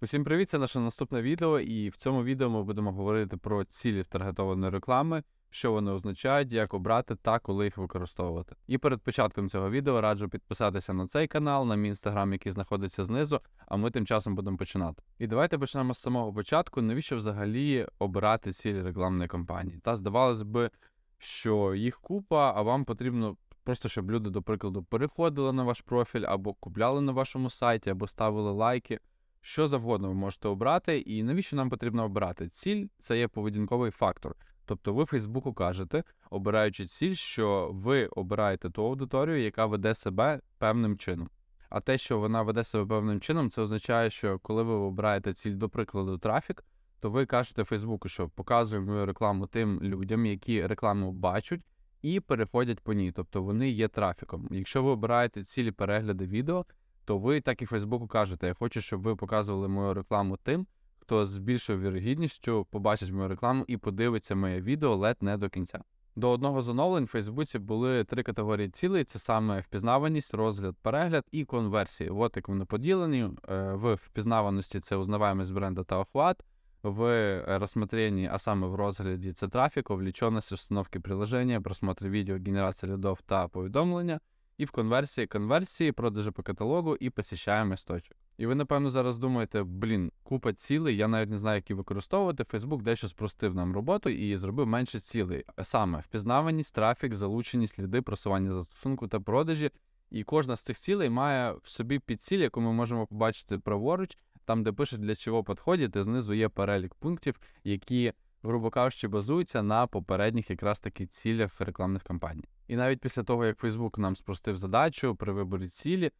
Усім привіт, це наше наступне відео, і в цьому відео ми будемо говорити про цілі таргетованої реклами, що вони означають, як обрати та коли їх використовувати. І перед початком цього відео раджу підписатися на цей канал, на мій інстаграм, який знаходиться знизу, а ми тим часом будемо починати. І давайте почнемо з самого початку. Навіщо взагалі обирати цілі рекламної кампанії? Та здавалось би, що їх купа, а вам потрібно. Просто щоб люди, до прикладу, переходили на ваш профіль, або купляли на вашому сайті, або ставили лайки. Що завгодно ви можете обрати, і навіщо нам потрібно обирати? Ціль це є поведінковий фактор. Тобто ви Фейсбуку кажете, обираючи ціль, що ви обираєте ту аудиторію, яка веде себе певним чином. А те, що вона веде себе певним чином, це означає, що коли ви обираєте ціль, до прикладу, трафік, то ви кажете Фейсбуку, що показуємо мою рекламу тим людям, які рекламу бачать і переходять по ній. Тобто вони є трафіком. Якщо ви обираєте цілі перегляди відео, то ви так і Фейсбуку кажете, я хочу, щоб ви показували мою рекламу тим, хто з більшою вірогідністю побачить мою рекламу і подивиться моє відео ледь не до кінця. До одного з оновлень в Фейсбуці були три категорії цілей: це саме впізнаваність, розгляд, перегляд і конверсії. От як вони поділені. Е, в впізнаваності це узнаваємість бренда та охват, в розсмотренні, а саме в розгляді це трафік, увлеченість установки приложення, просмотр відео, генерація лідов та повідомлення. І в конверсії конверсії, продажі по каталогу і посіщаємось точок. І ви, напевно, зараз думаєте, блін, купа цілей, я навіть не знаю, які використовувати. Фейсбук дещо спростив нам роботу і зробив менше цілей. Саме впізнаваність, трафік, залученість, сліди, просування застосунку та продажі. І кожна з цих цілей має в собі підціль, яку ми можемо побачити праворуч, там, де пише для чого підходите, знизу є перелік пунктів, які грубо кажучи, базуються на попередніх якраз таки цілях рекламних кампаній. І навіть після того, як Facebook нам спростив задачу при виборі цілі,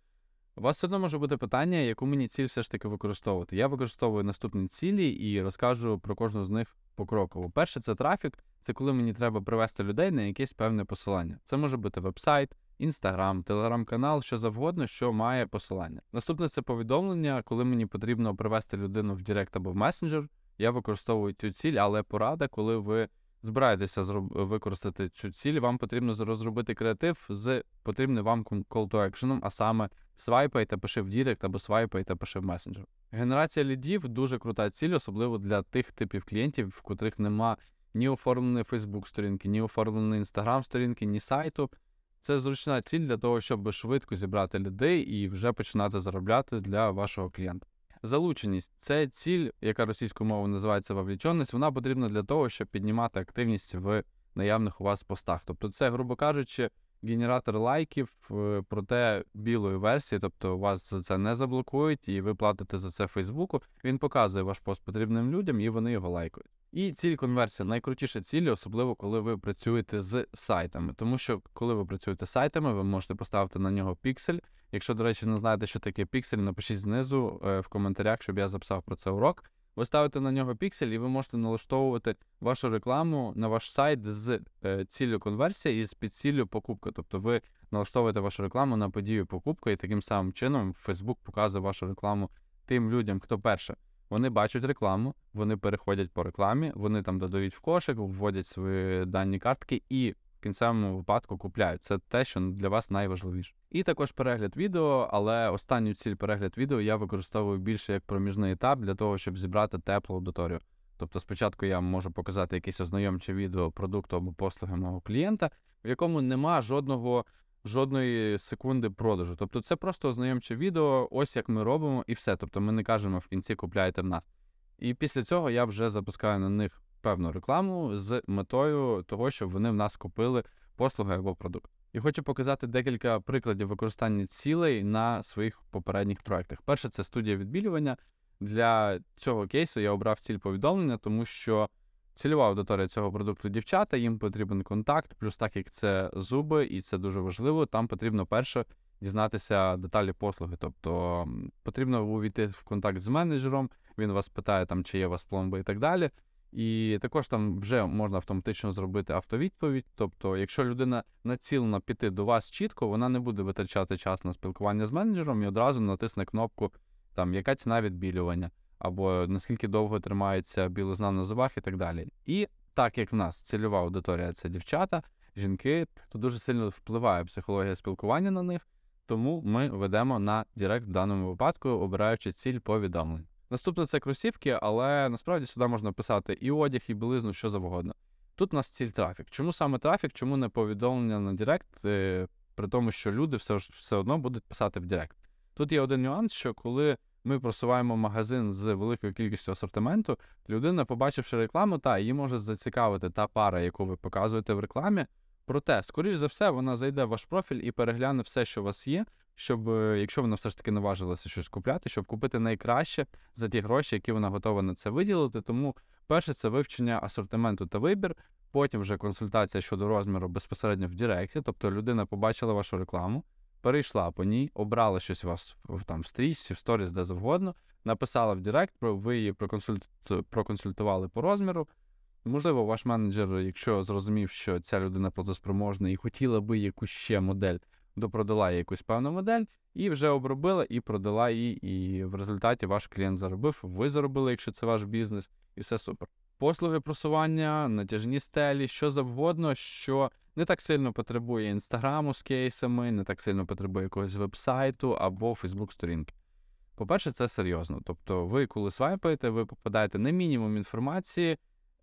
у вас все одно може бути питання, яку мені ціль все ж таки використовувати. Я використовую наступні цілі і розкажу про кожну з них покроково. Перше, це трафік, це коли мені треба привести людей на якесь певне посилання. Це може бути веб-сайт, інстаграм, телеграм-канал, що завгодно, що має посилання. Наступне це повідомлення, коли мені потрібно привести людину в Директ або в месенджер я використовую цю ціль, але порада, коли ви збираєтеся використати цю ціль, вам потрібно розробити креатив з потрібним вам call to action, а саме свайпайте, пиши в Дірект або свайпайте, пиши в месенджер. Генерація лідів дуже крута ціль, особливо для тих типів клієнтів, в котрих нема ні оформленої Facebook сторінки, ні оформленої Instagram сторінки, ні сайту. Це зручна ціль для того, щоб швидко зібрати людей і вже починати заробляти для вашого клієнта. Залученість це ціль, яка російською мовою називається вовліченість, вона потрібна для того, щоб піднімати активність в наявних у вас постах. Тобто, це, грубо кажучи, генератор лайків, е, проте білої версії, тобто вас за це не заблокують, і ви платите за це Фейсбуку. Він показує ваш пост потрібним людям, і вони його лайкають. І ціль конверсія найкрутіша ціль, особливо коли ви працюєте з сайтами. Тому що коли ви працюєте з сайтами, ви можете поставити на нього піксель. Якщо, до речі, не знаєте, що таке піксель, напишіть знизу е, в коментарях, щоб я записав про це урок. Ви ставите на нього піксель, і ви можете налаштовувати вашу рекламу на ваш сайт з е, ціллю конверсія і з підціллю покупка. Тобто ви налаштовуєте вашу рекламу на подію покупка, і таким самим чином Facebook показує вашу рекламу тим людям, хто перше. Вони бачать рекламу, вони переходять по рекламі, вони там додають в кошик, вводять свої дані картки і кінцевому випадку купляють. Це те, що для вас найважливіше. І також перегляд відео, але останню ціль перегляд відео я використовую більше як проміжний етап для того, щоб зібрати теплу аудиторію. Тобто спочатку я можу показати якесь ознайомче відео продукту або послуги мого клієнта, в якому нема жодного жодної секунди продажу. Тобто це просто ознайомче відео, ось як ми робимо, і все. Тобто ми не кажемо в кінці купляйте в нас. І після цього я вже запускаю на них певну рекламу з метою того, щоб вони в нас купили послуги або продукт. І хочу показати декілька прикладів використання цілей на своїх попередніх проектах. Перше, це студія відбілювання. Для цього кейсу я обрав ціль повідомлення, тому що цільова аудиторія цього продукту дівчата, їм потрібен контакт, плюс так як це зуби, і це дуже важливо, там потрібно перше дізнатися деталі послуги. Тобто потрібно увійти в контакт з менеджером, він вас питає, там, чи є у вас пломби і так далі. І також там вже можна автоматично зробити автовідповідь. Тобто, якщо людина націлена піти до вас чітко, вона не буде витрачати час на спілкування з менеджером і одразу натисне кнопку, там, яка ціна відбілювання або наскільки довго тримається білизна на зубах і так далі. І так як в нас цільова аудиторія це дівчата, жінки, то дуже сильно впливає психологія спілкування на них, тому ми ведемо на Директ в даному випадку, обираючи ціль повідомлень. Наступне це кросівки, але насправді сюди можна писати і одяг, і білизну, що завгодно. Тут у нас ціль трафік. Чому саме трафік? Чому не повідомлення на Директ, е, при тому, що люди все, все одно будуть писати в Директ. Тут є один нюанс, що коли ми просуваємо магазин з великою кількістю асортименту, людина, побачивши рекламу, та її може зацікавити та пара, яку ви показуєте в рекламі. Проте, скоріш за все, вона зайде в ваш профіль і перегляне все, що у вас є, щоб, е, якщо вона все ж таки наважилася щось купляти, щоб купити найкраще за ті гроші, які вона готова на це виділити. Тому перше це вивчення асортименту та вибір. Потім вже консультація щодо розміру безпосередньо в Директі, тобто людина побачила вашу рекламу, перейшла по ній, обрала щось у вас там в стрічці, в сторіс, де завгодно, написала в Директ, ви її проконсульт... проконсультували по розміру. Можливо, ваш менеджер, якщо зрозумів, що ця людина платоспроможна і хотіла би якусь ще модель, допродала якусь певну модель, і вже обробила і продала її. І в результаті ваш клієнт заробив, ви заробили, якщо це ваш бізнес, і все супер. Послуги просування, натяжні стелі, що завгодно, що не так сильно потребує інстаграму з кейсами, не так сильно потребує якогось вебсайту або Фейсбук-сторінки. По-перше, це серйозно. Тобто, ви, коли свайпаєте, ви попадаєте на мінімум інформації,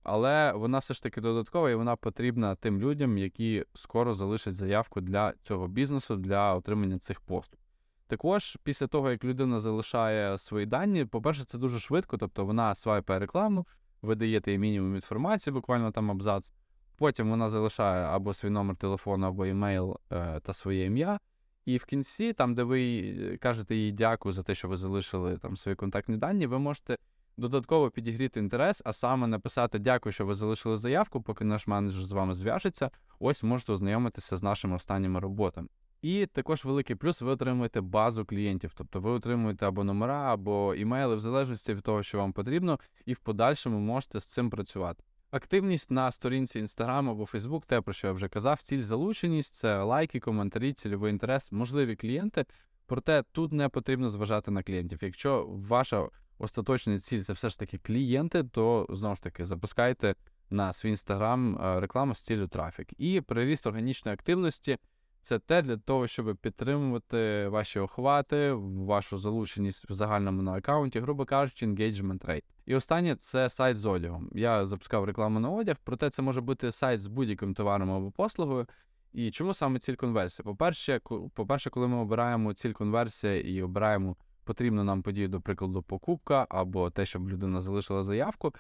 але вона все ж таки додаткова і вона потрібна тим людям, які скоро залишать заявку для цього бізнесу для отримання цих послуг. Також після того, як людина залишає свої дані, по-перше, це дуже швидко, тобто вона свайпає рекламу, ви даєте їй мінімум інформації, буквально там абзац. Потім вона залишає або свій номер телефону, або емейл е, та своє ім'я. І в кінці, там, де ви кажете їй дякую за те, що ви залишили там свої контактні дані, ви можете додатково підігріти інтерес, а саме написати дякую, що ви залишили заявку, поки наш менеджер з вами зв'яжеться. Ось можете ознайомитися з нашими останніми роботами. І також великий плюс ви отримуєте базу клієнтів, тобто ви отримуєте або номера, або імейли, в залежності від того, що вам потрібно, і в подальшому можете з цим працювати. Активність на сторінці Instagram або Facebook, те, про що я вже казав, ціль залученість, це лайки, коментарі, цільовий інтерес, можливі клієнти. Проте тут не потрібно зважати на клієнтів. Якщо ваша остаточна ціль це все ж таки клієнти, то знову ж таки запускайте на свій інстаграм рекламу з ціллю трафік. І приріст органічної активності це те для того, щоб підтримувати ваші охвати, вашу залученість в загальному на аккаунті, грубо кажучи, engagement rate. І останнє це сайт з одягом. Я запускав рекламу на одяг, проте це може бути сайт з будь-яким товаром або послугою. І чому саме ціль конверсії? По-перше, по-перше, коли ми обираємо ціль конверсія і обираємо потрібну нам подію, до прикладу, покупка або те, щоб людина залишила заявку.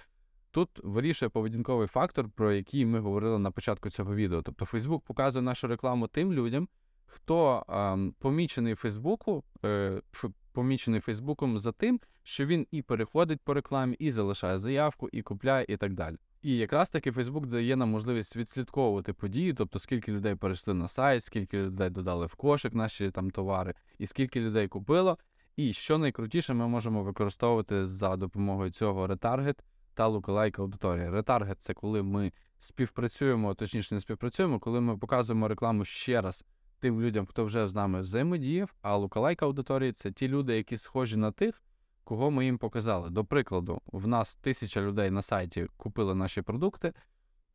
Тут вирішує поведінковий фактор, про який ми говорили на початку цього відео. Тобто Facebook показує нашу рекламу тим людям, хто ем, помічений Фейсбуку, е, помічений Фейсбуком за тим, що він і переходить по рекламі, і залишає заявку, і купляє, і так далі. І якраз таки Facebook дає нам можливість відслідковувати події, тобто скільки людей перейшли на сайт, скільки людей додали в кошик наші там товари, і скільки людей купило. І що найкрутіше, ми можемо використовувати за допомогою цього ретаргет та лукалайк аудиторія. Ретаргет це коли ми співпрацюємо, точніше не співпрацюємо, коли ми показуємо рекламу ще раз тим людям, хто вже з нами взаємодіяв. А лукалайк аудиторії це ті люди, які схожі на тих, кого ми їм показали. До прикладу, в нас тисяча людей на сайті купили наші продукти,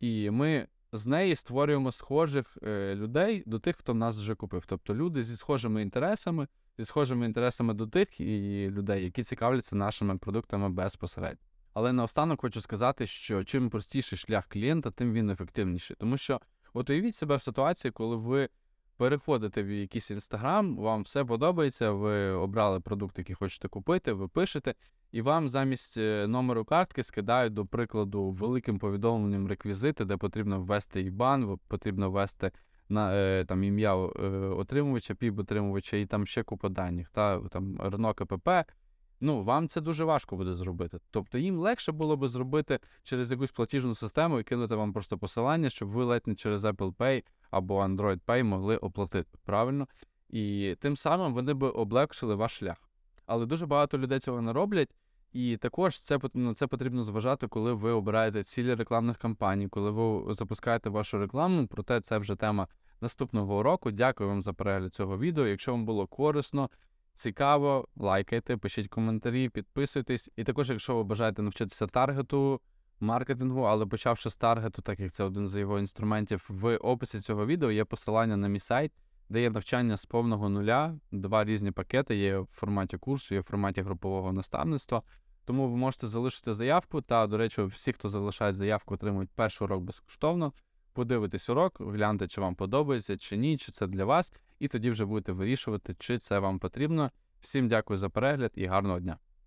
і ми з неї створюємо схожих е, людей до тих, хто нас вже купив. Тобто люди зі схожими інтересами, зі схожими інтересами до тих і людей, які цікавляться нашими продуктами безпосередньо. Але наостанок хочу сказати, що чим простіший шлях клієнта, тим він ефективніший. Тому що, от уявіть себе в ситуації, коли ви переходите в якийсь інстаграм, вам все подобається, ви обрали продукт, який хочете купити, ви пишете, і вам замість е, номеру картки скидають, до прикладу, великим повідомленням реквізити, де потрібно ввести IBAN, потрібно ввести на е, там ім'я е, отримувача, піп отримувача і там ще купа даних, та там Renault КПП. Ну, вам це дуже важко буде зробити. Тобто їм легше було би зробити через якусь платіжну систему і кинути вам просто посилання, щоб ви ледь не через Apple Pay або Android Pay могли оплатити. Правильно? І тим самим вони би облегшили ваш шлях. Але дуже багато людей цього не роблять. І також це на це потрібно зважати, коли ви обираєте цілі рекламних кампаній, коли ви запускаєте вашу рекламу. Проте це вже тема наступного року. Дякую вам за перегляд цього відео. Якщо вам було корисно, цікаво, лайкайте, пишіть коментарі, підписуйтесь. І також, якщо ви бажаєте навчитися таргету, маркетингу, але почавши з таргету, так як це один з його інструментів, в описі цього відео є посилання на мій сайт, де є навчання з повного нуля, два різні пакети, є в форматі курсу, є в форматі групового наставництва. Тому ви можете залишити заявку. Та, до речі, всі, хто залишає заявку, отримують перший урок безкоштовно. Подивитесь урок, гляньте, чи вам подобається, чи ні, чи це для вас, і тоді вже будете вирішувати, чи це вам потрібно. Всім дякую за перегляд і гарного дня.